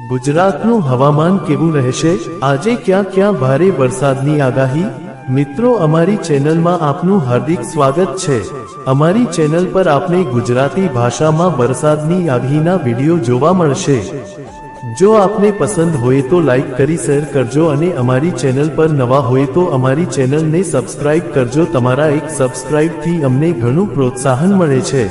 ગુજરાતનું હવામાન કેવું રહેશે? આજે ક્યાં ક્યાં ભારે વરસાદની આગાહી? મિત્રો, અમારી ચેનલમાં આપનું હાર્દિક સ્વાગત છે. અમારી ચેનલ પર આપને ગુજરાતી ભાષામાં વરસાદની આગાહીના વીડિયો જોવા મળશે. જો આપને પસંદ હોય તો લાઈક કરી શેર કરજો અને અમારી ચેનલ પર નવા હોય તો અમારી ચેનલને સબસ્ક્રાઇબ કરજો. તમારા એક સબસ્ક્રાઇબથી અમને ઘણું પ્રોત્સાહન મળે છે.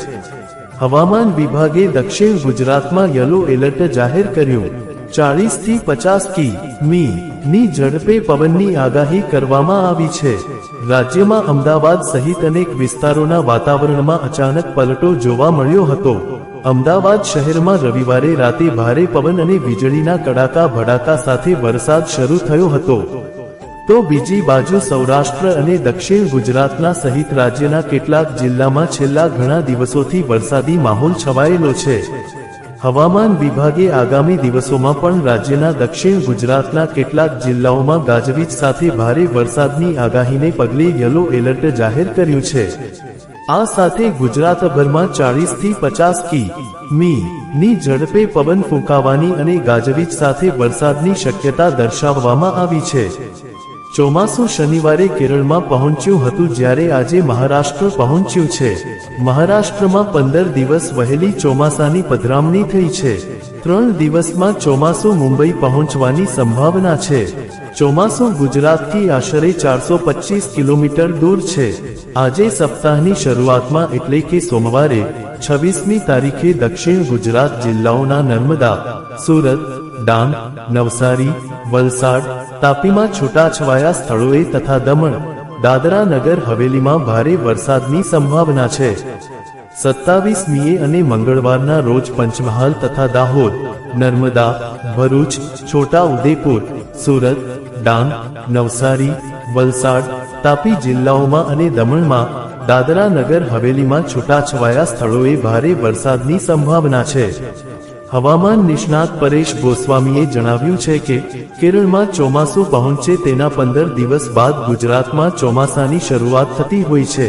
હવામાન વિભાગે દક્ષિણ ગુજરાતમાં યલો એલર્ટ જાહેર કર્યું. ચાલીસથી પચાસ કી મી. ની ઝડપે પવનની આગાહી કરવામાં આવી છે. રાજ્યમાં અમદાવાદ સહિત અનેક વિસ્તારોના વાતાવરણમાં અચાનક પલટો જોવા મળ્યો હતો. અમદાવાદ શહેરમાં રવિવારે રાતે ભારે પવન અને વીજળીના કડાકા ભડાકા સાથે વરસાદ શરૂ થયો હતો. તો બીજી બાજુ સૌરાષ્ટ્ર અને દક્ષિણ ગુજરાતના સહિત રાજ્યના કેટલાક જિલ્લામાં છેલ્લા ઘણા દિવસોથી વરસાદી માહોલ છવાયેલો છે. હવામાન વિભાગે આગામી દિવસોમાં પણ રાજ્યના દક્ષિણ ગુજરાતના કેટલાક જિલ્લાઓમાં ગાજવીજ સાથે ભારે વરસાદની આગાહીને પગલે યલો એલર્ટ જાહેર કર્યું છે. આ સાથે ગુજરાતભરમાં ચાળીસથી પચાસ કી મી ની ઝડપે પવન ફૂંકાવાની અને ગાજવીજ સાથે વરસાદની શક્યતા દર્શાવવામાં આવી છે. ચોમાસું શનિવારે કેરળમાં પહોંચ્યું હતું જ્યારે આજે મહારાષ્ટ્ર પહોંચ્યું છે. મહારાષ્ટ્રમાં પંદર દિવસ વહેલી ચોમાસાની પધરામણી થઈ છે. ત્રણ દિવસમાં ચોમાસું મુંબઈ પહોંચવાની સંભાવના છે. ચોમાસું ગુજરાતથી આશરે ચારસો પચીસ કિલોમીટર દૂર છે. આજે સપ્તાહની શરૂઆતમાં એટલે કે સોમવારે, છવ્વીસમી તારીખે દક્ષિણ ગુજરાત જિલ્લાઓના નર્મદા, સુરત, ડાંગ, નવસારી, વલસાડ તાપીમાં છૂટાછવાયા સ્થળોએ તથા દમણ, દાદરા નગર હવેલીમાં ભારે વરસાદની સંભાવના છે. સત્તાવીસ મીએ અને મંગળવારના રોજ પંચમહાલ તથા દાહોદ, નર્મદા, ભરૂચ છોટા ઉદેપુર સુરત, ડાંગ, નવસારી, વલસાડ, તાપી જિલ્લાઓમાં અને દમણમાં દાદરા નગર હવેલીમાં છૂટાછવાયા સ્થળોએ ભારે વરસાદની સંભાવના છે. હવામાન નિષ્ણાત પરેશ ગોસ્વામીએ જણાવ્યું છે કે, કેરળમાં ચોમાસું પહોંચે તેના પંદર દિવસ બાદ ગુજરાતમાં ચોમાસાની શરૂઆત થતી હોય છે.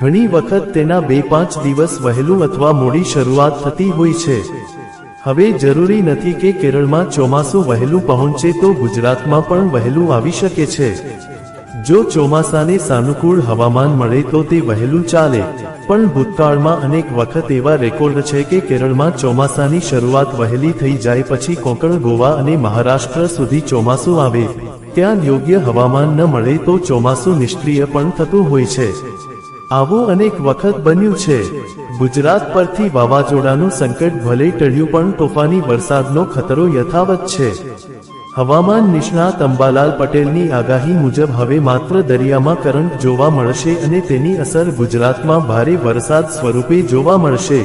ઘણી વખત તેના બે પાંચ દિવસ વહેલું અથવા મોડી શરૂઆત થતી હોય છે. હવે જરૂરી નથી કે કેરળમાં ચોમાસું વહેલું પહોંચે તો ગુજરાતમાં પણ વહેલું આવી શકે છે. જો ચોમાસાને સાનુકૂળ હવામાન મળે તો તે વહેલું ચાલે. પણ ભૂતકાળમાં અનેક વખત એવા રેકોર્ડ છે કે કેરળમાં ચોમાસાની શરૂઆત વહેલી થઈ જાય પછી કોંકણ ગોવા અને મહારાષ્ટ્ર સુધી ચોમાસું આવે. ત્યાં યોગ્ય હવામાન ન મળે તો ચોમાસું નિષ્ક્રિય પણ થતું હોય છે. આવું અનેક વખત બન્યું છે. ગુજરાત પરથી વાવાઝોડાનું સંકટ ભલે ટળ્યું પણ તોફાની વરસાદનો ખતરો યથાવત છે. હવામાન નિષ્ણાત અંબાલાલ પટેલની આગાહી મુજબ હવે માત્ર દરિયામાં કરંટ જોવા મળશે અને તેની અસર ગુજરાતમાં ભારે વરસાદ સ્વરૂપે જોવા મળશે.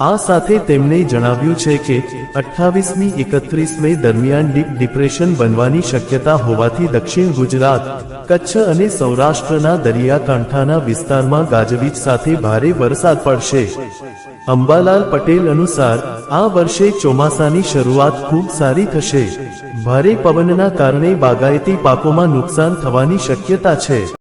આ સાથે તેમણે જણાવ્યું છે કે અઠ્ઠાવીસમી એકત્રીસ મે દરમિયાન ડીપ ડિપ્રેશન બનવાની શક્યતા હોવાથી દક્ષિણ ગુજરાત, કચ્છ અને સૌરાષ્ટ્રના દરિયાકાંઠાના વિસ્તારમાં ગાજવીજ સાથે ભારે વરસાદ પડશે. અંબાલાલ પટેલ અનુસાર આ વર્ષે ચોમાસાની શરૂઆત ખૂબ સારી થશે. ભારે પવનના કારણે બાગાયતી પાકોમાં નુકસાન થવાની શક્યતા છે.